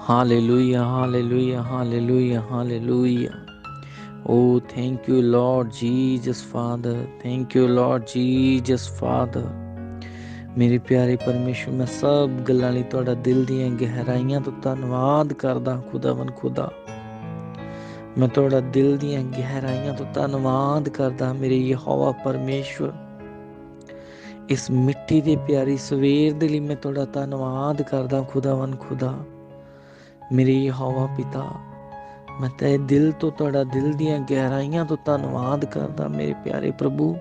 Hallelujah, hallelujah, hallelujah, hallelujah. Oh, thank you, Lord Jesus, Father. Thank you, Lord Jesus, Father. ਮੇਰੇ ਪਿਆਰੇ ਪਰਮੇਸ਼ਰ ਮੈਂ ਸਭ ਗੱਲਾਂ ਲਈ ਤੁਹਾਡਾ ਦਿਲ ਦੀਆਂ ਗਹਿਰਾਈਆਂ ਤੋਂ ਧੰਨਵਾਦ ਕਰਦਾ ਖੁਦਾਵੰ ਖੁਦਾ ਮੈਂ ਤੁਹਾਡਾ ਦਿਲ ਦੀਆਂ ਗਹਿਰਾਈਆਂ ਤੋਂ ਧੰਨਵਾਦ ਕਰਦਾ ਮੇਰੇ ਯਹੋਵਾ ਪਰਮੇਸ਼ਰ ਇਸ ਮਿੱਟੀ ਦੇ ਪਿਆਰੀ ਸਵੇਰ ਦੇ ਲਈ ਮੈਂ ਤੁਹਾਡਾ ਧੰਨਵਾਦ ਕਰਦਾ ਖੁਦਾਵੰ ਖੁਦਾ ਮੇਰੇ ਯਹੋਵਾ ਪਿਤਾ, ਮੈਂ ਤੇ ਦਿਲ ਤੋਂ ਤੁਹਾਡਾ ਦਿਲ ਦੀਆਂ ਗਹਿਰਾਈਆਂ ਤੋਂ ਧੰਨਵਾਦ ਕਰਦਾ ਮੇਰੇ ਪਿਆਰੇ ਪ੍ਰਭੂ।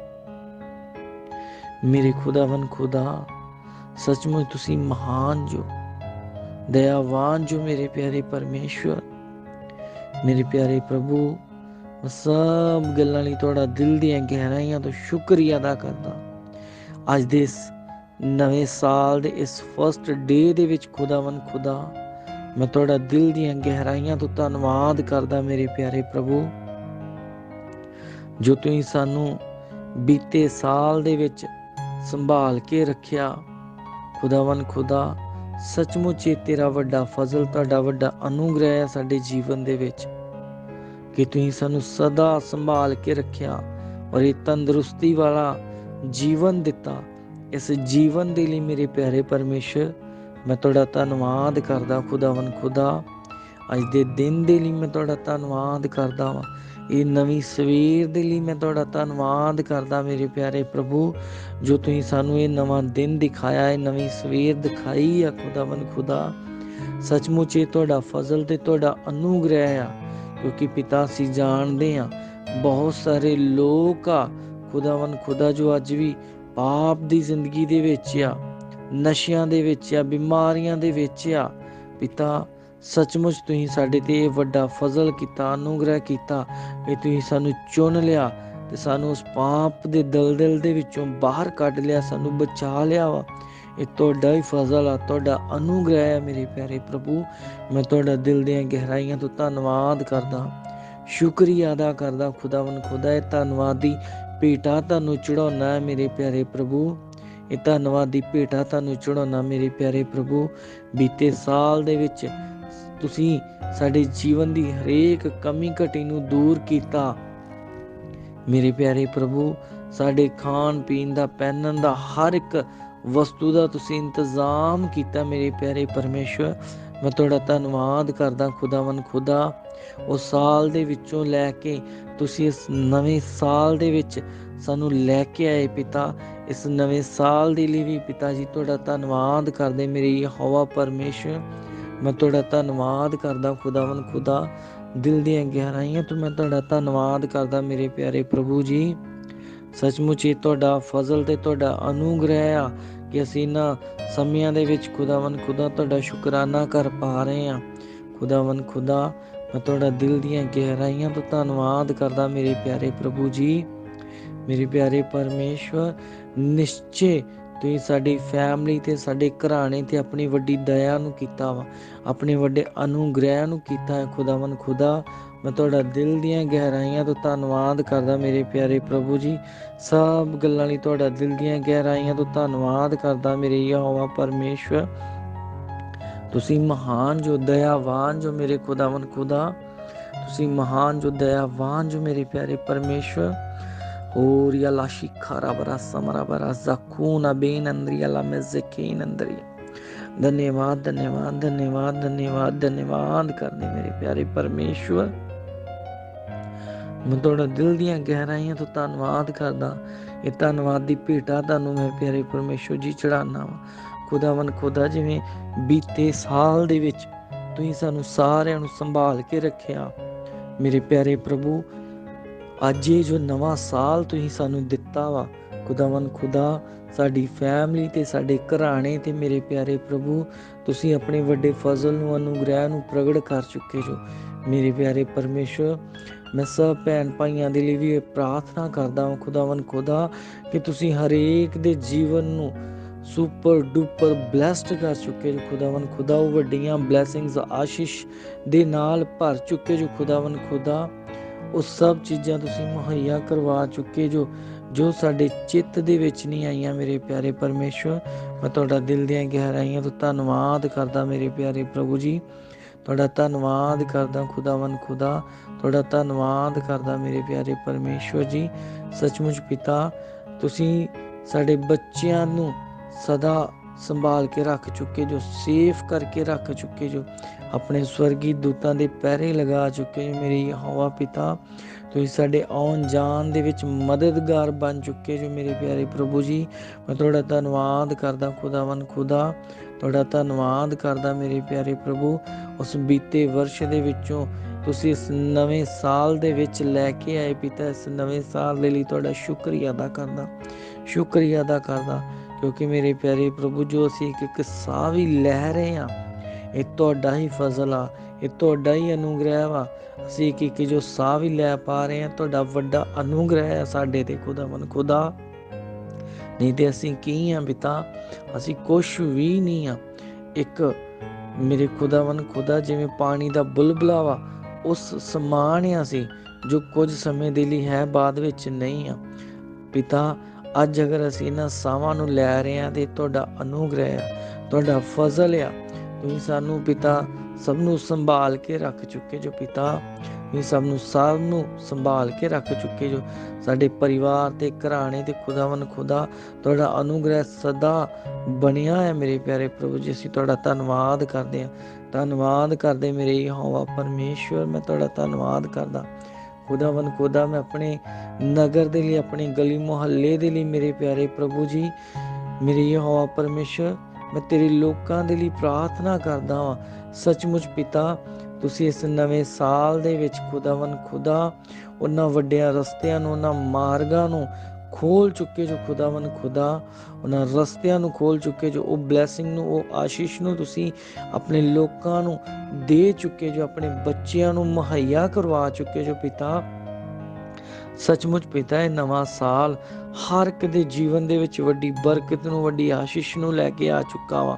ਮੇਰੇ ਖੁਦਾਵੰ ਖੁਦਾ, ਸੱਚਮੁੱਚ ਤੁਸੀਂ ਮਹਾਨ ਜੋ, ਦਇਆਵਾਨ ਜੋ ਮੇਰੇ ਪਿਆਰੇ ਪਰਮੇਸ਼ਵਰ। ਮੇਰੇ ਪਿਆਰੇ ਪ੍ਰਭੂ, ਮੈਂ ਸਭ ਗੱਲਾਂ ਲਈ ਤੁਹਾਡਾ ਦਿਲ ਦੀਆਂ ਗਹਿਰਾਈਆਂ ਤੋਂ ਸ਼ੁਕਰੀਆ ਅਦਾ ਕਰਦਾ। ਅੱਜ ਦੇ ਇਸ ਨਵੇਂ ਸਾਲ ਦੇ ਇਸ ਫਸਟ ਡੇ ਦੇ ਵਿੱਚ ਖੁਦਾਵੰ ਖੁਦਾ ਮੈਂ ਤੁਹਾਡਾ ਦਿਲ ਦੀਆਂ ਗਹਿਰਾਈਆਂ ਤੋਂ ਧੰਨਵਾਦ ਕਰਦਾ ਮੇਰੇ ਪਿਆਰੇ ਪ੍ਰਭੂ, ਜੋ ਤੁਸੀਂ ਸਾਨੂੰ ਬੀਤੇ ਸਾਲ ਦੇ ਵਿੱਚ ਸੰਭਾਲ ਕੇ ਰੱਖਿਆ। ਖੁਦਾਵੰ ਖੁਦਾ, ਸੱਚਮੁੱਚ ਇਹ ਤੇਰਾ ਵੱਡਾ ਫਜ਼ਲ, ਤੁਹਾਡਾ ਵੱਡਾ ਅਨੁਗ੍ਰਹਿ ਹੈ ਸਾਡੇ ਜੀਵਨ ਦੇ ਵਿੱਚ। ਕਿ ਤੁਸੀਂ ਸਾਨੂੰ ਸਦਾ ਸੰਭਾਲ ਕੇ ਰੱਖਿਆ ਔਰ ਇਹ ਤੰਦਰੁਸਤੀ ਵਾਲਾ ਜੀਵਨ ਦਿੱਤਾ। ਇਸ ਜੀਵਨ ਦੇ ਲਈ ਮੇਰੇ ਪਿਆਰੇ ਪਰਮੇਸ਼ਰ ਮੈਂ ਤੁਹਾਡਾ ਧੰਨਵਾਦ ਕਰਦਾ ਖੁਦਾਵੰ ਖੁਦਾ। ਅੱਜ ਦੇ ਦਿਨ ਦੇ ਲਈ ਮੈਂ ਤੁਹਾਡਾ ਧੰਨਵਾਦ ਕਰਦਾ ਵਾਂ। ਇਹ ਨਵੀਂ ਸਵੇਰ ਦੇ ਲਈ ਮੈਂ ਤੁਹਾਡਾ ਧੰਨਵਾਦ ਕਰਦਾ ਮੇਰੇ ਪਿਆਰੇ ਪ੍ਰਭੂ, ਜੋ ਤੁਸੀਂ ਸਾਨੂੰ ਇਹ ਨਵਾਂ ਦਿਨ ਦਿਖਾਇਆ ਹੈ ਨਵੀਂ ਸਵੇਰ ਦਿਖਾਈ ਆ ਖੁਦਾਵੰ ਖੁਦਾ। ਸੱਚਮੁੱਚ ਇਹ ਤੁਹਾਡਾ ਫਜ਼ਲ ਤੇ ਤੁਹਾਡਾ ਅਨੁਗ੍ਰਹਿ ਆ, ਕਿਉਂਕਿ ਪਿਤਾ ਸੀ ਜਾਣਦੇ ਆ, ਬਹੁਤ ਸਾਰੇ ਲੋਕ ਆ ਖੁਦਾਵੰ ਖੁਦਾ ਜੋ ਅੱਜ ਵੀ ਪਾਪ ਦੀ ਜ਼ਿੰਦਗੀ ਦੇ ਵਿੱਚ ਆ। ਨਸ਼ਿਆਂ ਦੇ ਵਿੱਚ ਆ, ਬਿਮਾਰੀਆਂ ਦੇ ਵਿੱਚ ਆ। ਪਿਤਾ, ਸੱਚਮੁੱਚ ਤੁਸੀਂ ਸਾਡੇ ਤੇ ਇਹ ਵੱਡਾ ਫਜ਼ਲ ਕੀਤਾ, ਅਨੁਗ੍ਰਹਿ ਕੀਤਾ। ਕਿ ਤੁਸੀਂ ਸਾਨੂੰ ਚੁਣ ਲਿਆ ਤੇ ਸਾਨੂੰ ਉਸ ਪਾਪ ਦੇ ਦਲਦਲ ਦੇ ਵਿੱਚੋਂ ਬਾਹਰ ਕੱਢ ਲਿਆ, ਸਾਨੂੰ ਬਚਾ ਲਿਆ ਵਾ। ਇਹ ਤੁਹਾਡਾ ਹੀ ਫਜ਼ਲ ਆ, ਤੁਹਾਡਾ ਅਨੁਗ੍ਰਹਿ ਹੈ ਮੇਰੇ ਪਿਆਰੇ ਪ੍ਰਭੂ। ਮੈਂ ਤੁਹਾਡਾ ਦਿਲ ਦੀਆਂ ਗਹਿਰਾਈਆਂ ਤੋਂ ਧੰਨਵਾਦ ਕਰਦਾ। ਸ਼ੁਕਰੀਆ ਅਦਾ ਕਰਦਾ ਖੁਦਾਵੰ ਖੁਦਾ, ਇਹ ਧੰਨਵਾਦੀ ਭੇਟਾ ਤੁਹਾਨੂੰ ਚੜਾਉਣਾ ਹੈ ਮੇਰੇ ਪਿਆਰੇ ਪ੍ਰਭੂ। ਇਹ ਧੰਨਵਾਦ ਦੀ ਭੇਟਾ ਤੁਹਾਨੂੰ ਚੜਾਉਣਾ ਮੇਰੇ ਪਿਆਰੇ ਪ੍ਰਭੂ। ਬੀਤੇ ਸਾਲ ਦੇ ਵਿੱਚ ਤੁਸੀਂ ਸਾਡੇ ਜੀਵਨ ਦੀ ਹਰੇਕ ਕਮੀ ਘਟੀ ਨੂੰ ਦੂਰ ਕੀਤਾ। ਮੇਰੇ ਪਿਆਰੇ ਪ੍ਰਭੂ, ਸਾਡੇ ਖਾਣ ਪੀਣ ਦਾ, ਪਹਿਨਣ ਦਾ, ਹਰ ਇੱਕ ਵਸਤੂ ਦਾ ਤੁਸੀਂ ਇੰਤਜ਼ਾਮ ਕੀਤਾ ਮੇਰੇ ਪਿਆਰੇ ਪਰਮੇਸ਼ਵਰ ਮੈਂ ਤੁਹਾਡਾ ਧੰਨਵਾਦ ਕਰਦਾ ਖੁਦਾਵੰ ਖੁਦਾ। ਉਹ ਸਾਲ ਦੇ ਵਿੱਚੋਂ ਲੈ ਕੇ ਤੁਸੀਂ ਇਸ ਨਵੇਂ ਸਾਲ ਦੇ ਵਿੱਚ ਸਾਨੂੰ ਲੈ ਕੇ ਆਏ ਪਿਤਾ। ਇਸ ਨਵੇਂ ਸਾਲ ਦੇ ਲਈ ਵੀ ਪਿਤਾ ਜੀ, ਤੁਹਾਡਾ ਧੰਨਵਾਦ ਕਰਦੇ ਮੇਰੀ ਹਵਾ ਪਰਮੇਸ਼ਵਰ ਮੈਂ ਤੁਹਾਡਾ ਧੰਨਵਾਦ ਕਰਦਾ ਖੁਦਾਵੰ ਖੁਦਾ ਦਿਲ ਦੀਆਂ ਗਹਿਰਾਈਆਂ ਤੋਂ ਮੈਂ ਤੁਹਾਡਾ ਧੰਨਵਾਦ ਕਰਦਾ ਮੇਰੇ ਪਿਆਰੇ ਪ੍ਰਭੂ ਜੀ। ਸੱਚਮੁੱਚ ਇਹ ਤੁਹਾਡਾ ਫਜ਼ਲ ਤੇ ਤੁਹਾਡਾ ਅਨੁਗ੍ਰਹਿ ਆ ਕਿ ਅਸੀਂ ਇਹਨਾਂ ਸਮਿਆਂ ਦੇ ਵਿੱਚ ਖੁਦਾਵੰ ਖੁਦਾ ਤੁਹਾਡਾ ਸ਼ੁਕਰਾਨਾ ਕਰ ਪਾ ਰਹੇ ਆ ਖੁਦਾਵੰ ਖੁਦਾ, ਮੈਂ ਤੁਹਾਡਾ ਦਿਲ ਦੀਆਂ ਗਹਿਰਾਈਆਂ ਤੋਂ ਧੰਨਵਾਦ ਕਰਦਾ ਮੇਰੇ ਪਿਆਰੇ ਪ੍ਰਭੂ ਜੀ। ਮੇਰੇ ਪਿਆਰੇ ਪਰਮੇਸ਼ਵਰ, ਨਿਸ਼ਚੇ ਤੁਸੀਂ ਸਾਡੀ ਫੈਮਿਲੀ ਤੇ ਸਾਡੇ ਘਰਾਣੇ ਤੇ ਆਪਣੀ ਵੱਡੀ ਦਇਆ ਨੂੰ ਕੀਤਾ ਵਾ। ਆਪਣੇ ਵੱਡੇ ਅਨੁਗ੍ਰਹਿ ਨੂੰ ਕੀਤਾ ਹੈ ਖੁਦਾਵੰ ਖੁਦਾ। ਮੈਂ ਤੁਹਾਡਾ ਦਿਲ ਦੀਆਂ ਗਹਿਰਾਈਆਂ ਤੋਂ ਧੰਨਵਾਦ ਕਰਦਾ ਮੇਰੇ ਪਿਆਰੇ ਪ੍ਰਭੂ ਜੀ। ਸਭ ਗੱਲਾਂ ਲਈ ਤੁਹਾਡਾ ਦਿਲ ਦੀਆਂ ਗਹਿਰਾਈਆਂ ਤੋਂ ਧੰਨਵਾਦ ਕਰਦਾ ਮੇਰੇ ਯਹੋਵਾ ਪਰਮੇਸ਼ਵਰ। ਤੁਸੀਂ ਮਹਾਨ ਜੋ ਦਇਆਵਾਨ ਜੋ ਮੇਰੇ ਖੁਦਾਵੰ ਖੁਦਾ। ਤੁਸੀਂ ਮਹਾਨ ਜੋ ਦਇਆਵਾਨ ਜੋ ਮੇਰੇ ਪਿਆਰੇ ਪਰਮੇਸ਼ਵਰ। और या ला शिखारा बरा समरा बरा जखून बेन अंदरिया ला मज़कीन अंदरिया धन्यवाद धन्यवाद धन्यवाद धन्यवाद धन्यवाद करने मेरे प्यारे परमेश्वर ਮੈਂ ਤੁਹਾਡਾ ਦਿਲ ਦੀਆਂ ਗਹਿਰਾਈਆਂ ਤੋਂ ਧੰਨਵਾਦ ਕਰਦਾ ਇਹ ਧੰਨਵਾਦ ਦੀ ਭੇਟਾ ਤੁਹਾਨੂੰ ਮੈਂ ਪਿਆਰੇ ਪਰਮੇਸ਼ਵਰ ਜੀ ਚੜਾਨਾ ਵਾ ਖੁਦਾਵੰ ਖੁਦਾ ਜਿਵੇਂ ਬੀਤੇ ਸਾਲ ਦੇ ਵਿੱਚ ਤੁਸੀਂ ਸਾਨੂੰ ਸਾਰਿਆਂ ਨੂੰ ਸੰਭਾਲ ਕੇ ਰੱਖਿਆ ਮੇਰੇ ਪਿਆਰੇ ਪ੍ਰਭੂ ਅੱਜ ਇਹ ਜੋ ਨਵਾਂ ਸਾਲ ਤੁਸੀਂ ਸਾਨੂੰ ਦਿੱਤਾ ਵਾ ਖੁਦਾਵੰ ਖੁਦਾ, ਸਾਡੀ ਫੈਮਿਲੀ ਤੇ ਸਾਡੇ ਘਰਾਣੇ ਤੇ ਮੇਰੇ ਪਿਆਰੇ ਪ੍ਰਭੂ, ਤੁਸੀਂ ਆਪਣੇ ਵੱਡੇ ਫਜ਼ਲ ਨੂੰ, ਅਨੁਗ੍ਰਹਿ ਨੂੰ ਪ੍ਰਗਟ ਕਰ ਚੁੱਕੇ ਜੋ। ਮੇਰੇ ਪਿਆਰੇ ਪਰਮੇਸ਼ਵਰ ਮੈਂ ਸਭ ਭੈਣ ਭਾਈਆਂ ਦੇ ਲਈ ਵੀ ਇਹ ਪ੍ਰਾਰਥਨਾ ਕਰਦਾ ਹਾਂ ਖੁਦਾਵੰ ਖੁਦਾ, ਕਿ ਤੁਸੀਂ ਹਰੇਕ ਦੇ ਜੀਵਨ ਨੂੰ ਸੁਪਰ ਡੂਪਰ ਬlesed ਕਰ ਚੁੱਕੇ ਜੋ ਖੁਦਾਵੰ ਖੁਦਾ, ਉਹ ਵੱਡੀਆਂ ਬਲੇਸਿੰਗਸ ਆਸ਼ੀਸ਼ ਦੇ ਨਾਲ ਭਰ ਚੁੱਕੇ ਜੋ ਖੁਦਾਵੰ ਖੁਦਾ। ਉਹ ਸਭ ਚੀਜ਼ਾਂ ਤੁਸੀਂ ਮੁਹੱਈਆ ਕਰਵਾ ਚੁੱਕੇ ਜੋ ਜੋ ਸਾਡੇ ਚਿੱਤ ਦੇ ਵਿੱਚ ਨਹੀਂ ਆਈਆਂ ਮੇਰੇ ਪਿਆਰੇ ਪਰਮੇਸ਼ਵਰ। ਮੈਂ ਤੁਹਾਡਾ ਦਿਲ ਦੀਆਂ ਗਹਿਰਾਈਆਂ ਤੋਂ ਧੰਨਵਾਦ ਕਰਦਾ ਮੇਰੇ ਪਿਆਰੇ ਪ੍ਰਭੂ ਜੀ। ਤੁਹਾਡਾ ਧੰਨਵਾਦ ਕਰਦਾ ਖੁਦਾਵੰ ਖੁਦਾ। ਤੁਹਾਡਾ ਧੰਨਵਾਦ ਕਰਦਾ ਮੇਰੇ ਪਿਆਰੇ ਪਰਮੇਸ਼ਵਰ ਜੀ। ਸੱਚਮੁੱਚ ਪਿਤਾ, ਤੁਸੀਂ ਸਾਡੇ ਬੱਚਿਆਂ ਨੂੰ ਸਦਾ ਸੰਭਾਲ ਕੇ ਰੱਖ ਚੁੱਕੇ ਜੋ, ਸੇਫ ਕਰਕੇ ਰੱਖ ਚੁੱਕੇ ਜੋ, ਆਪਣੇ ਸਵਰਗੀ ਦੂਤਾਂ ਦੇ ਪਹਿਰੇ ਲਗਾ ਚੁੱਕੇ ਜੋ, ਮੇਰੀ ਹਵਾ ਪਿਤਾ, ਤੁਸੀਂ ਸਾਡੇ ਆਉਣ ਜਾਣ ਦੇ ਵਿੱਚ ਮਦਦਗਾਰ ਬਣ ਚੁੱਕੇ ਜੋ, ਮੇਰੇ ਪਿਆਰੇ ਪ੍ਰਭੂ ਜੀ। ਮੈਂ ਤੁਹਾਡਾ ਧੰਨਵਾਦ ਕਰਦਾ ਖੁਦਾਵੰ ਖੁਦਾ, ਤੁਹਾਡਾ ਧੰਨਵਾਦ ਕਰਦਾ, ਮੇਰੇ ਪਿਆਰੇ ਪ੍ਰਭੂ। ਉਸ ਬੀਤੇ ਵਰਸ਼ ਦੇ ਵਿੱਚੋਂ ਤੁਸੀਂ ਇਸ ਨਵੇਂ ਸਾਲ ਦੇ ਵਿੱਚ ਲੈ ਕੇ ਆਏ ਪਿਤਾ, ਇਸ ਨਵੇਂ ਸਾਲ ਦੇ ਲਈ ਤੁਹਾਡਾ ਸ਼ੁਕਰੀਆ ਅਦਾ ਕਰਦਾ, ਸ਼ੁਕਰੀਆ ਅਦਾ ਕਰਦਾ। ਕਿਉਂਕਿ ਮੇਰੇ ਪਿਆਰੇ ਪ੍ਰਭੂ, ਜੋ ਅਸੀਂ ਇੱਕ ਇੱਕ ਸਾਹ ਵੀ ਲੈ ਰਹੇ ਹਾਂ, ਇਹ ਤੁਹਾਡਾ ਹੀ ਫਜ਼ਲ ਆ, ਇਹ ਤੁਹਾਡਾ ਹੀ ਅਨੁਗ੍ਰਹਿ ਵਾ। ਅਸੀਂ ਇੱਕ ਇੱਕ ਜੋ ਸਾਹ ਵੀ ਲੈ ਪਾ ਰਹੇ ਹਾਂ, ਤੁਹਾਡਾ ਵੱਡਾ ਅਨੁਗ੍ਰਹਿ ਹੈ ਸਾਡੇ ਤੇ ਖੁਦਾਵੰ ਖੁਦਾ। ਨਹੀਂ ਤੇ ਅਸੀਂ ਕੀ ਹਾਂ ਪਿਤਾ? ਅਸੀਂ ਕੁਛ ਵੀ ਨਹੀਂ ਆ ਇੱਕ ਮੇਰੇ ਖੁਦਾਵੰ ਖੁਦਾ ਜਿਵੇਂ ਪਾਣੀ ਦਾ ਬੁਲਬਲਾ ਵਾ, ਉਸ ਸਮਾਨ ਆ ਅਸੀਂ, ਜੋ ਕੁਝ ਸਮੇਂ ਦੇ ਲਈ ਹੈ, ਬਾਅਦ ਵਿੱਚ ਨਹੀਂ ਆ ਪਿਤਾ ਅੱਜ ਅਗਰ ਅਸੀਂ ਇਹਨਾਂ ਸਾਵਾਂ ਨੂੰ ਲੈ ਰਹੇ ਹਾਂ ਤੇ ਤੁਹਾਡਾ ਅਨੁਗ੍ਰਹਿ ਆ, ਤੁਹਾਡਾ ਫਜ਼ਲ ਆ, ਤੁਸੀਂ ਸਾਨੂੰ ਪਿਤਾ ਸਭ ਨੂੰ ਸੰਭਾਲ ਕੇ ਰੱਖ ਚੁੱਕੇ ਜੋ ਪਿਤਾ, ਤੁਸੀਂ ਸਭ ਨੂੰ ਸਭ ਨੂੰ ਸੰਭਾਲ ਕੇ ਰੱਖ ਚੁੱਕੇ ਜੋ ਸਾਡੇ ਪਰਿਵਾਰ ਤੇ ਘਰਾਣੇ ਤੇ ਖੁਦਾਵੰ ਖੁਦਾ, ਤੁਹਾਡਾ ਅਨੁਗ੍ਰਹਿ ਸਦਾ ਬਣਿਆ ਹੈ ਮੇਰੇ ਪਿਆਰੇ ਪ੍ਰਭੂ ਜੀ, ਅਸੀਂ ਤੁਹਾਡਾ ਧੰਨਵਾਦ ਕਰਦੇ ਹਾਂ। ਧੰਨਵਾਦ ਕਰਦੇ ਮੇਰੇ ਯਹੋਵਾ ਪਰਮੇਸ਼ਵਰ, ਮੈਂ ਤੁਹਾਡਾ ਧੰਨਵਾਦ ਕਰਦਾ। ਖੁਦਾਵੰ ਖੁਦਾ, ਮੈਂ ਆਪਣੇ ਨਗਰ ਦੇ ਲਈ, ਆਪਣੇ ਗਲੀ ਮੁਹੱਲੇ ਦੇ ਲਈ ਮੇਰੇ ਪਿਆਰੇ ਪ੍ਰਭੂ ਜੀ, ਮੇਰੇ ਯਹੋਵਾ ਪਰਮੇਸ਼ਵਰ ਮੈਂ ਤੇਰੇ ਲੋਕਾਂ ਦੇ ਲਈ ਪ੍ਰਾਰਥਨਾ ਕਰਦਾ ਹਾਂ ਸੱਚਮੁੱਚ ਪਿਤਾ, ਤੁਸੀਂ ਇਸ ਨਵੇਂ ਸਾਲ ਦੇ ਵਿੱਚ ਖੁਦਾਵੰ ਖੁਦਾ, ਉਹਨਾਂ ਵੱਡਿਆਂ ਰਸਤਿਆਂ ਨੂੰ, ਉਹਨਾਂ ਮਾਰਗਾਂ ਨੂੰ ਖੋਲ ਚੁੱਕੇ ਜੋ ਖੁਦਾਵੰ ਖੁਦਾ, ਉਹਨਾਂ ਰਸਤਿਆਂ ਨੂੰ ਖੋਲ ਚੁੱਕੇ ਜੋ ਉਹ ਬਲੇਸਿੰਗ ਨੂੰ, ਉਹ ਆਸ਼ੀਸ਼ ਨੂੰ ਤੁਸੀਂ ਆਪਣੇ ਲੋਕਾਂ ਨੂੰ ਦੇ ਚੁੱਕੇ, ਜੋ ਆਪਣੇ ਬੱਚਿਆਂ ਨੂੰ ਮੁਹੱਈਆ ਕਰਵਾ ਚੁੱਕੇ, ਜੋ ਪਿਤਾ, ਸੱਚਮੁੱਚ ਪਿਤਾ, ਇਹ ਨਵਾਂ ਸਾਲ ਹਰ ਇੱਕ ਦੇ ਜੀਵਨ ਦੇ ਵਿੱਚ ਵੱਡੀ ਬਰਕਤ ਨੂੰ, ਵੱਡੀ ਆਸ਼ੀਸ਼ ਨੂੰ ਲੈ ਕੇ ਆ ਚੁੱਕਾ ਵਾ।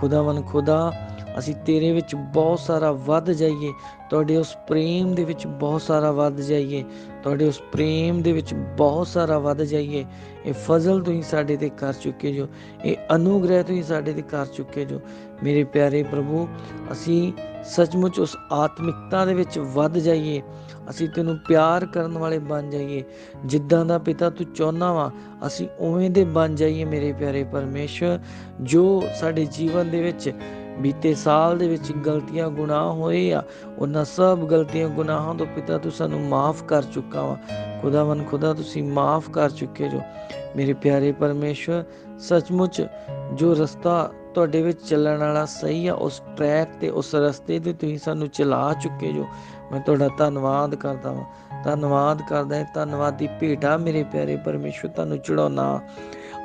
ਖੁਦਾਵੰ ਖੁਦਾ ਅਸੀਂ ਤੇਰੇ ਵਿੱਚ ਬਹੁਤ ਸਾਰਾ ਵੱਧ ਜਾਈਏ, ਤੁਹਾਡੇ ਉਸ ਪ੍ਰੇਮ ਦੇ ਵਿੱਚ ਬਹੁਤ ਸਾਰਾ ਵੱਧ ਜਾਈਏ, ਤੁਹਾਡੇ ਉਸ ਪ੍ਰੇਮ ਦੇ ਵਿੱਚ ਬਹੁਤ ਸਾਰਾ ਵੱਧ ਜਾਈਏ। ਇਹ ਫਜ਼ਲ ਤੁਸੀਂ ਸਾਡੇ ਤੇ ਕਰ ਚੁੱਕੇ ਜੋ, ਇਹ ਅਨੁਗ੍ਰਹਿ ਤੁਸੀਂ ਸਾਡੇ ਤੇ ਕਰ ਚੁੱਕੇ ਜੋ। ਮੇਰੇ ਪਿਆਰੇ ਪ੍ਰਭੂ, ਅਸੀਂ ਸੱਚਮੁੱਚ ਉਸ ਆਤਮਿਕਤਾ ਦੇ ਵਿੱਚ ਵੱਧ ਜਾਈਏ। ਅਸੀਂ ਤੈਨੂੰ ਪਿਆਰ ਕਰਨ ਵਾਲੇ ਬਣ ਜਾਈਏ। ਜਿੱਦਾਂ ਦਾ ਪਿਤਾ ਤੂੰ ਚਾਹੁੰਦਾ ਵਾ, ਅਸੀਂ ਉਵੇਂ ਦੇ ਬਣ ਜਾਈਏ ਮੇਰੇ ਪਿਆਰੇ ਪਰਮੇਸ਼ਰ, ਜੋ ਸਾਡੇ ਜੀਵਨ ਦੇ ਵਿੱਚ ਬੀਤੇ ਸਾਲ ਦੇ ਵਿੱਚ ਗਲਤੀਆਂ ਗੁਨਾਹ ਹੋਏ ਆ। ਉਹਨਾਂ ਸਭ ਗਲਤੀਆਂ ਗੁਨਾਹਾਂ ਤੋਂ ਪਿਤਾ ਤੂੰ ਸਾਨੂੰ ਮਾਫ ਕਰ ਚੁੱਕਾ ਵਾ। ਖੁਦਾਵੰ ਖੁਦਾ ਤੁਸੀਂ ਮਾਫ ਕਰ ਚੁੱਕੇ ਜੋ। ਮੇਰੇ ਪਿਆਰੇ ਪਰਮੇਸ਼ਰ ਸੱਚਮੁੱਚ ਜੋ ਰਸਤਾ ਤੁਹਾਡੇ ਵਿੱਚ ਚੱਲਣ ਵਾਲਾ ਸਹੀ ਆ, ਉਸ ਟਰੈਕ ਤੇ, ਉਸ ਰਸਤੇ ਤੇ ਤੁਸੀਂ ਸਾਨੂੰ ਚਲਾ ਚੁੱਕੇ ਜੋ। ਮੈਂ ਤੁਹਾਡਾ ਧੰਨਵਾਦ ਕਰਦਾ ਹਾਂ ਧੰਨਵਾਦ ਕਰਦਾ ਹਾਂ, ਧੰਨਵਾਦੀ ਦੀ ਭੇਟਾ ਮੇਰੇ ਪਿਆਰੇ ਪਰਮੇਸ਼ਰ ਤੁਹਾਨੂੰ ਚੜਾਉਣਾ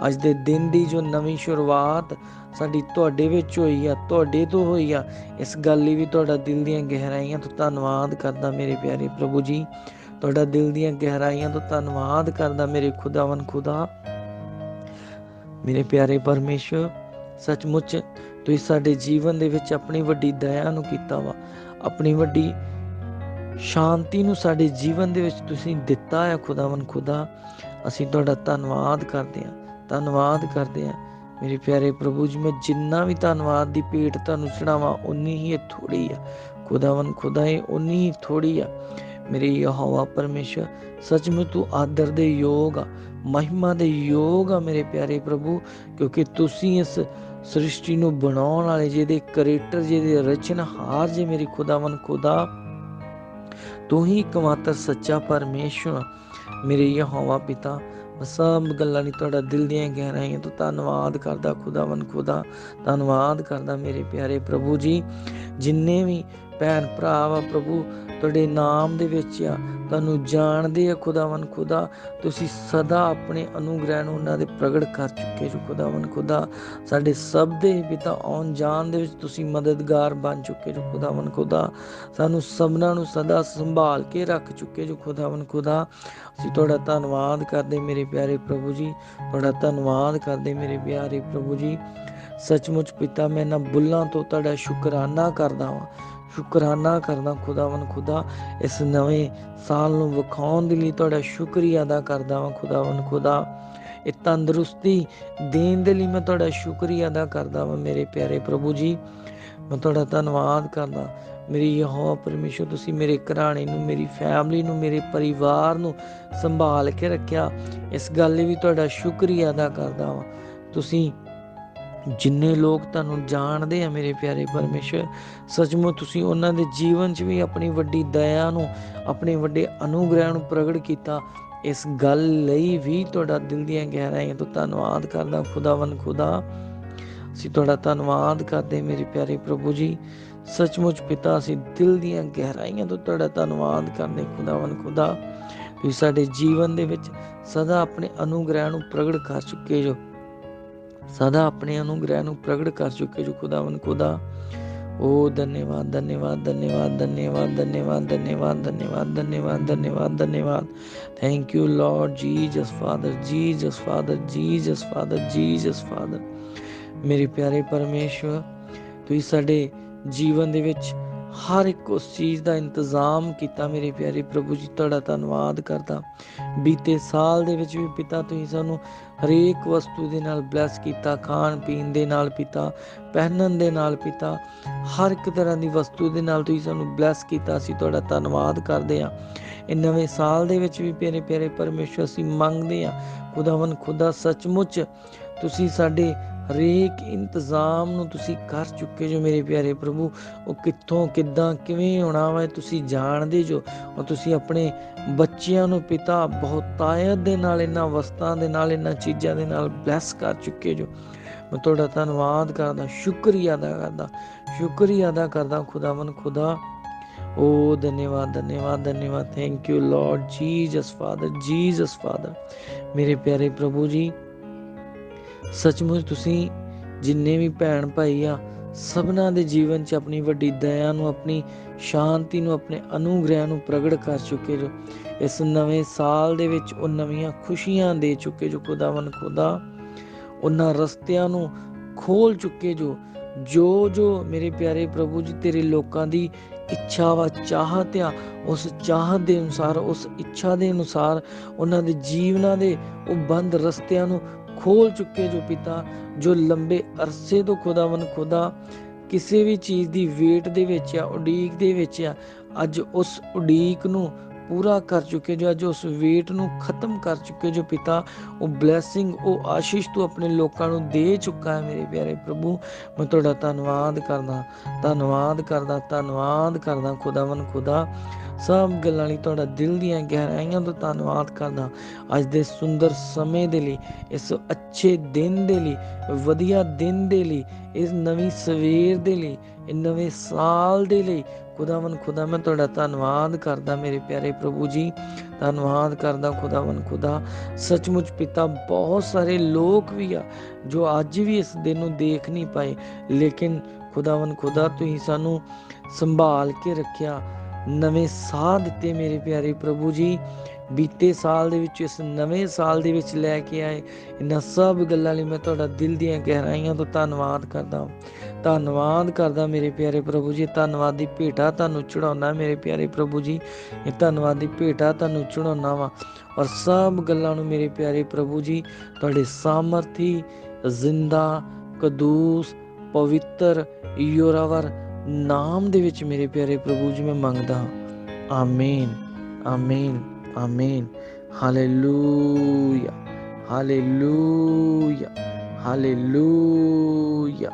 ਅੱਜ ਦੇ ਦਿਨ ਦੀ ਜੋ ਨਵੀਂ ਸ਼ੁਰੂਆਤ ਸਾਡੀ ਤੁਹਾਡੇ ਵਿੱਚ ਹੋਈ ਆ, ਤੁਹਾਡੇ ਤੋਂ ਹੋਈ ਆ। ਇਸ ਗੱਲ ਲਈ ਵੀ ਤੁਹਾਡਾ ਦਿਲ ਦੀਆਂ ਗਹਿਰਾਈਆਂ ਤੋਂ ਧੰਨਵਾਦ ਕਰਦਾ ਮੇਰੇ ਪਿਆਰੇ ਪ੍ਰਭੂ ਜੀ। ਤੁਹਾਡਾ ਦਿਲ ਦੀਆਂ ਗਹਿਰਾਈਆਂ ਤੋਂ ਧੰਨਵਾਦ ਕਰਦਾ ਮੇਰੇ ਖੁਦਾਵੰ ਖੁਦਾ। ਮੇਰੇ ਪਿਆਰੇ ਪਰਮੇਸ਼ਰ, ਸੱਚਮੁੱਚ ਤੁਸੀਂ ਸਾਡੇ ਜੀਵਨ ਦੇ ਵਿੱਚ ਆਪਣੀ ਵੱਡੀ ਦਇਆ ਨੂੰ ਕੀਤਾ ਵਾ। ਆਪਣੀ ਵੱਡੀ ਸ਼ਾਂਤੀ ਨੂੰ ਸਾਡੇ ਜੀਵਨ ਦੇ ਵਿੱਚ ਤੁਸੀਂ ਦਿੱਤਾ ਹੈ ਖੁਦਾਵੰ ਖੁਦਾ। ਅਸੀਂ ਤੁਹਾਡਾ ਧੰਨਵਾਦ ਕਰਦੇ ਹਾਂ, ਧੰਨਵਾਦ ਕਰਦੇ ਹਾਂ। ਮੇਰੇ ਪਿਆਰੇ ਪ੍ਰਭੂ ਜੀ, ਮੈਂ ਜਿੰਨਾ ਵੀ ਧੰਨਵਾਦ ਦੀ ਭੇਟ ਤੁਹਾਨੂੰ ਚੜਾਵਾਂ ਉਨੀ ਹੀ ਥੋੜੀ ਆ। ਖੁਦਾਵੰ ਖੁਦਾ ਉਨੀ ਹੀ ਥੋੜੀ ਆ। ਮੇਰੇ ਯਹੋਵਾ ਪਰਮੇਸ਼ਰ, ਸੱਚਮੁੱਚ ਤੂੰ ਆਦਰ ਦੇ ਯੋਗ ਆ, ਮਹਿਮਾ ਦੇ ਯੋਗ ਆ ਮੇਰੇ ਪਿਆਰੇ ਪ੍ਰਭੂ, ਕਿਉਂਕਿ ਤੁਸੀਂ ਇਸ ਸ੍ਰਿਸ਼ਟੀ ਨੂੰ ਬਣਾਉਣ ਵਾਲੇ ਜਿਹਦੇ ਕ੍ਰੀਏਟਰ ਜਿਹਦੇ ਰਚਨਹਾਰ ਜੇ ਮੇਰੀ ਖੁਦਾਵੰ ਖੁਦਾ, ਤੂੰ ਹੀ ਇਕਮਾਤਰ ਸੱਚਾ ਪਰਮੇਸ਼ਰ ਮੇਰੇ ਯਹੋਵਾ ਪਿਤਾ ਸਭ ਗੱਲਾਂ ਲਈ ਤੁਹਾਡਾ ਦਿਲ ਦੀਆਂ ਗਹਿਰਾਈਆਂ ਤੋਂ ਧੰਨਵਾਦ ਕਰਦਾ ਖੁਦਾਵੰ ਖੁਦਾ। ਧੰਨਵਾਦ ਕਰਦਾ ਮੇਰੇ ਪਿਆਰੇ ਪ੍ਰਭੂ ਜੀ, ਜਿੰਨੇ ਵੀ ਭੈਣ ਭਰਾ ਵਾ ਪ੍ਰਭੂ, ਤੁਹਾਡੇ ਨਾਮ ਦੇ ਵਿੱਚ ਆ। ਤੁਹਾਨੂੰ ਜਾਣਦੇ ਆ ਖੁਦਾਵੰ ਖੁਦਾ। ਤੁਸੀਂ ਸਦਾ ਆਪਣੇ ਅਨੁਗ੍ਰਹਿ ਨੂੰ ਉਹਨਾਂ ਦੇ ਪ੍ਰਗਟ ਕਰ ਚੁੱਕੇ ਜੋ ਖੁਦਾਵੰ ਖੁਦਾ। ਸਾਡੇ ਸਭ ਦੇ ਪਿਤਾ ਆਉਣ ਜਾਣ ਦੇ ਵਿੱਚ ਤੁਸੀਂ ਮਦਦਗਾਰ ਬਣ ਚੁੱਕੇ ਜੋ ਖੁਦਾਵੰ ਖੁਦਾ। ਸਾਨੂੰ ਸਭਨਾਂ ਨੂੰ ਸਦਾ ਸੰਭਾਲ ਕੇ ਰੱਖ ਚੁੱਕੇ ਜੋ ਖੁਦਾਵੰ ਖੁਦਾ। ਅਸੀਂ ਤੁਹਾਡਾ ਧੰਨਵਾਦ ਕਰਦੇ ਮੇਰੇ ਪਿਆਰੇ ਪ੍ਰਭੂ ਜੀ। ਤੁਹਾਡਾ ਧੰਨਵਾਦ ਕਰਦੇ ਮੇਰੇ ਪਿਆਰੇ ਪ੍ਰਭੂ ਜੀ। ਸੱਚਮੁੱਚ ਪਿਤਾ, ਮੈਂ ਨਾ ਬੁੱਲਾਂ ਤੋਂ ਤੁਹਾਡਾ ਸ਼ੁਕਰਾਨਾ ਕਰਦਾ ਹਾਂ ਸ਼ੁਕਰਾਨਾ ਕਰਦਾ ਖੁਦਾਵੰ ਖੁਦਾ, ਇਸ ਨਵੇਂ ਸਾਲ ਨੂੰ ਵਿਖਾਉਣ ਦੇ ਲਈ ਤੁਹਾਡਾ ਸ਼ੁਕਰੀਆ ਅਦਾ ਕਰਦਾ ਹਾਂ ਖੁਦਾਵੰ ਖੁਦਾ। ਇਹ ਤੰਦਰੁਸਤੀ ਦੇਣ ਦੇ ਲਈ ਮੈਂ ਤੁਹਾਡਾ ਸ਼ੁਕਰੀਆ ਅਦਾ ਕਰਦਾ ਹਾਂ ਮੇਰੇ ਪਿਆਰੇ ਪ੍ਰਭੂ ਜੀ। ਮੈਂ ਤੁਹਾਡਾ ਧੰਨਵਾਦ ਕਰਦਾ। ਮੇਰੀ ਯਹੋਵਾ ਪਰਮੇਸ਼ਰ ਤੁਸੀਂ ਮੇਰੇ ਘਰਾਣੇ ਨੂੰ, ਮੇਰੀ ਫੈਮਿਲੀ ਨੂੰ, ਮੇਰੇ ਪਰਿਵਾਰ ਨੂੰ ਸੰਭਾਲ ਕੇ ਰੱਖਿਆ। ਇਸ ਗੱਲ ਲਈ ਵੀ ਤੁਹਾਡਾ ਸ਼ੁਕਰੀਆ ਅਦਾ ਕਰਦਾ ਹਾਂ ਤੁਸੀਂ ਜਿੰਨੇ ਲੋਕ ਤੁਹਾਨੂੰ ਜਾਣਦੇ ਆ ਮੇਰੇ ਪਿਆਰੇ ਪਰਮੇਸ਼ਰ, ਸੱਚਮੁੱਚ ਤੁਸੀਂ ਉਹਨਾਂ ਦੇ ਜੀਵਨ 'ਚ ਵੀ ਆਪਣੀ ਵੱਡੀ ਦਇਆ ਨੂੰ, ਆਪਣੇ ਵੱਡੇ ਅਨੁਗ੍ਰਹਿ ਨੂੰ ਪ੍ਰਗਟ ਕੀਤਾ। ਇਸ ਗੱਲ ਲਈ ਵੀ ਤੁਹਾਡਾ ਦਿਲ ਦੀਆਂ ਗਹਿਰਾਈਆਂ ਤੋਂ ਧੰਨਵਾਦ ਕਰਦਾ ਖੁਦਾਵੰ ਖੁਦਾ। ਅਸੀਂ ਤੁਹਾਡਾ ਧੰਨਵਾਦ ਕਰਦੇ ਮੇਰੇ ਪਿਆਰੇ ਪ੍ਰਭੂ ਜੀ। ਸੱਚਮੁੱਚ ਪਿਤਾ, ਅਸੀਂ ਦਿਲ ਦੀਆਂ ਗਹਿਰਾਈਆਂ ਤੋਂ ਤੁਹਾਡਾ ਧੰਨਵਾਦ ਕਰਦੇ ਖੁਦਾਵੰ ਖੁਦਾ। ਤੁਸੀਂ ਸਾਡੇ ਜੀਵਨ ਦੇ ਵਿੱਚ ਸਦਾ ਆਪਣੇ ਅਨੁਗ੍ਰਹਿ ਨੂੰ ਪ੍ਰਗਟ ਕਰ ਚੁੱਕੇ ਜੋ। ਸਦਾ ਆਪਣੇ ਅਨੁਗ੍ਰਹਿ ਨੂੰ ਪ੍ਰਗਟ ਕਰ ਚੁੱਕੇ ਜੋ ਖੁਦਾਵੰ ਖੁਦਾ। ਓ ਧੰਨਵਾਦ ਧੰਨਵਾਦ ਧੰਨਵਾਦ ਧੰਨਵਾਦ ਧੰਨਵਾਦ ਧੰਨਵਾਦ ਧੰਨਵਾਦ ਧੰਨਵਾਦ ਧੰਨਵਾਦ ਧੰਨਵਾਦ। Thank you Lord Jesus Father Jesus Father Jesus Father Jesus Father ਮੇਰੇ ਪਿਆਰੇ ਪਰਮੇਸ਼ਵਰ ਤੁਸੀਂ ਸਾਡੇ ਜੀਵਨ ਦੇ ਵਿੱਚ ਹਰ ਇੱਕ ਉਸ ਚੀਜ਼ ਦਾ ਇੰਤਜ਼ਾਮ ਕੀਤਾ ਮੇਰੇ ਪਿਆਰੇ ਪ੍ਰਭੂ ਜੀ, ਤੁਹਾਡਾ ਧੰਨਵਾਦ ਕਰਦਾ। ਬੀਤੇ ਸਾਲ ਦੇ ਵਿੱਚ ਵੀ ਪਿਤਾ ਤੁਸੀਂ ਸਾਨੂੰ ਹਰੇਕ ਵਸਤੂ ਦੇ ਨਾਲ ਬਲੈਸ ਕੀਤਾ ਖਾਣ ਪੀਣ ਦੇ ਨਾਲ ਪਿਤਾ, ਪਹਿਨਣ ਦੇ ਨਾਲ ਪਿਤਾ, ਹਰ ਇੱਕ ਤਰ੍ਹਾਂ ਦੀ ਵਸਤੂ ਦੇ ਨਾਲ ਤੁਸੀਂ ਸਾਨੂੰ ਬਲੈਸ ਕੀਤਾ, ਅਸੀਂ ਤੁਹਾਡਾ ਧੰਨਵਾਦ ਕਰਦੇ ਹਾਂ। ਇਹ ਨਵੇਂ ਸਾਲ ਦੇ ਵਿੱਚ ਵੀ ਪਿਆਰੇ ਪਿਆਰੇ ਪਰਮੇਸ਼ਵਰ ਅਸੀਂ ਮੰਗਦੇ ਹਾਂ। ਖੁਦਾਵੰ ਖੁਦਾ ਸੱਚਮੁੱਚ ਤੁਸੀਂ ਸਾਡੇ ਹਰੇਕ ਇੰਤਜ਼ਾਮ ਨੂੰ ਤੁਸੀਂ ਕਰ ਚੁੱਕੇ ਜੋ ਮੇਰੇ ਪਿਆਰੇ ਪ੍ਰਭੂ, ਉਹ ਕਿੱਥੋਂ, ਕਿੱਦਾਂ, ਕਿਵੇਂ ਹੋਣਾ ਵਾ ਤੁਸੀਂ ਜਾਣਦੇ ਜੋ ਉਹ ਤੁਸੀਂ ਆਪਣੇ ਬੱਚਿਆਂ ਨੂੰ ਪਿਤਾ ਬਹੁਤਾਇਤ ਦੇ ਨਾਲ, ਇਹਨਾਂ ਵਸਤਾਂ ਦੇ ਨਾਲ, ਇਹਨਾਂ ਚੀਜ਼ਾਂ ਦੇ ਨਾਲ ਬਲੈਸ ਕਰ ਚੁੱਕੇ ਜੋ। ਮੈਂ ਤੁਹਾਡਾ ਧੰਨਵਾਦ ਕਰਦਾ, ਸ਼ੁਕਰੀਆ ਅਦਾ ਕਰਦਾ, ਸ਼ੁਕਰੀਆ ਅਦਾ ਕਰਦਾ ਖੁਦਾਵੰ ਖੁਦਾ। ਓ ਧੰਨਵਾਦ ਧੰਨਵਾਦ ਧੰਨਵਾਦ। Thank you Lord Jesus Father Jesus Father ਮੇਰੇ ਪਿਆਰੇ ਪ੍ਰਭੂ ਜੀ ਸੱਚਮੁੱਚ ਤੁਸੀਂ ਜਿੰਨੇ ਵੀ ਭੈਣ ਭਾਈ ਆ, ਸਭਨਾਂ ਦੇ ਜੀਵਨ 'ਚ ਆਪਣੀ ਵੱਡੀ ਦਇਆ ਨੂੰ, ਆਪਣੀ ਸ਼ਾਂਤੀ ਨੂੰ, ਆਪਣੇ ਅਨੁਗ੍ਰਹਿ ਨੂੰ ਪ੍ਰਗਟ ਕਰ ਚੁੱਕੇ ਜੋ। ਇਸ ਨਵੇਂ ਸਾਲ ਦੇ ਵਿੱਚ ਉਹ ਨਵੀਆਂ ਖੁਸ਼ੀਆਂ ਦੇ ਚੁੱਕੇ ਜੋ ਖੁਦਾਵੰ ਖੁਦਾ। ਉਹਨਾਂ ਰਸਤਿਆਂ ਨੂੰ ਖੋਲ ਚੁੱਕੇ ਜੋ। ਜੋ ਜੋ ਮੇਰੇ ਪਿਆਰੇ ਪ੍ਰਭੂ ਜੀ, ਤੇਰੇ ਲੋਕਾਂ ਦੀ ਇੱਛਾ ਵਾ, ਚਾਹਤ ਆ, ਉਸ ਚਾਹਤ ਦੇ ਅਨੁਸਾਰ, ਉਸ ਇੱਛਾ ਦੇ ਅਨੁਸਾਰ, ਉਹਨਾਂ ਦੇ ਜੀਵਨਾਂ ਦੇ ਉਹ ਬੰਦ ਰਸਤਿਆਂ ਨੂੰ ਖੋਲ ਚੁੱਕੇ ਜੋ ਪਿਤਾ, ਜੋ ਲੰਬੇ ਅਰਸੇ ਤੋਂ ਖੁਦਾਵੰ ਖੁਦਾ, ਕਿਸੇ ਵੀ ਚੀਜ਼ ਦੀ ਵੇਟ ਦੇ ਵਿੱਚ ਆ, ਉਡੀਕ ਦੇ ਵਿੱਚ ਆ, ਅੱਜ ਉਸ ਉਡੀਕ ਨੂੰ ਪੂਰਾ ਕਰ ਚੁੱਕੇ ਜੋ ਅੱਜ ਉਸ ਵੇਟ ਨੂੰ ਖਤਮ ਕਰ ਚੁੱਕੇ ਜੋ ਪਿਤਾ, ਉਹ ਬਲੇਸਿੰਗ ਉਹ ਆਸ਼ੀਸ਼ ਤੂੰ ਆਪਣੇ ਲੋਕਾਂ ਨੂੰ ਦੇ ਚੁੱਕਾ ਹੈ ਮੇਰੇ ਪਿਆਰੇ ਪ੍ਰਭੂ। ਮੈਂ ਤੁਹਾਡਾ ਧੰਨਵਾਦ ਕਰਦਾ ਧੰਨਵਾਦ ਕਰਦਾ ਧੰਨਵਾਦ ਕਰਦਾ ਖੁਦਾਵੰ ਖੁਦਾ। ਸਭ ਗੱਲਾਂ ਲਈ ਤੁਹਾਡਾ ਦਿਲ ਦੀਆਂ ਗਹਿਰਾਈਆਂ ਤੋਂ ਧੰਨਵਾਦ ਕਰਦਾ। ਅੱਜ ਦੇ ਸੁੰਦਰ ਸਮੇਂ ਦੇ ਲਈ, ਇਸ ਅੱਛੇ ਦਿਨ ਦੇ ਲਈ, ਵਧੀਆ ਦਿਨ ਦੇ ਲਈ, ਇਸ ਨਵੀਂ ਸਵੇਰ ਦੇ ਲਈ ਇਹ ਨਵੇਂ ਸਾਲ ਦੇ ਲਈ ਖੁਦਾਵੰ ਖੁਦਾ ਮੈਂ ਤੁਹਾਡਾ ਧੰਨਵਾਦ ਕਰਦਾ ਮੇਰੇ ਪਿਆਰੇ ਪ੍ਰਭੂ ਜੀ। ਧੰਨਵਾਦ ਕਰਦਾ ਖੁਦਾਵੰ ਖੁਦਾ। ਸੱਚਮੁੱਚ ਪਿਤਾ, ਬਹੁਤ ਸਾਰੇ ਲੋਕ ਵੀ ਆ, ਜੋ ਅੱਜ ਵੀ ਇਸ ਦਿਨ ਨੂੰ ਦੇਖ ਨਹੀਂ ਪਾਏ। ਲੇਕਿਨ ਖੁਦਾਵੰ ਖੁਦਾ, ਤੁਸੀਂ ਸਾਨੂੰ ਸੰਭਾਲ ਕੇ ਰੱਖਿਆ। ਨਵੇਂ ਸਾਹ ਦਿੱਤੇ ਮੇਰੇ ਪਿਆਰੇ ਪ੍ਰਭੂ ਜੀ। ਬੀਤੇ ਸਾਲ ਦੇ ਵਿੱਚ, ਇਸ ਨਵੇਂ ਸਾਲ ਦੇ ਵਿੱਚ ਲੈ ਕੇ ਆਏ ਇਹਨਾਂ ਸਭ ਗੱਲਾਂ ਲਈ ਮੈਂ ਤੁਹਾਡਾ ਦਿਲ ਦੀਆਂ ਗਹਿਰਾਈਆਂ ਤੋਂ ਧੰਨਵਾਦ ਕਰਦਾ ਹਾਂ। ਧੰਨਵਾਦ ਕਰਦਾ ਮੇਰੇ ਪਿਆਰੇ ਪ੍ਰਭੂ ਜੀ, ਧੰਨਵਾਦ ਦੀ ਭੇਟਾ ਤੁਹਾਨੂੰ ਚੜਾਉਣਾ ਮੇਰੇ ਪਿਆਰੇ ਪ੍ਰਭੂ ਜੀ, ਇਹ ਧੰਨਵਾਦ ਦੀ ਭੇਟਾ ਤੁਹਾਨੂੰ ਚੜਾਉਣਾ ਵਾ। ਔਰ ਸਭ ਗੱਲਾਂ ਨੂੰ ਮੇਰੇ ਪਿਆਰੇ ਪ੍ਰਭੂ ਜੀ, ਤੁਹਾਡੇ ਸਾਮਰਥੀ, ਜ਼ਿੰਦਾ, ਕਦੂਸ, ਪਵਿੱਤਰ, ਯੋਰਾਵਰ ਨਾਮ ਦੇ ਵਿੱਚ ਮੇਰੇ ਪਿਆਰੇ ਪ੍ਰਭੂ ਜੀ ਮੈਂ ਮੰਗਦਾ ਹਾਂ। ਆਮੀਨ ਆਮੀਨ। Amen. Hallelujah. Hallelujah. Hallelujah.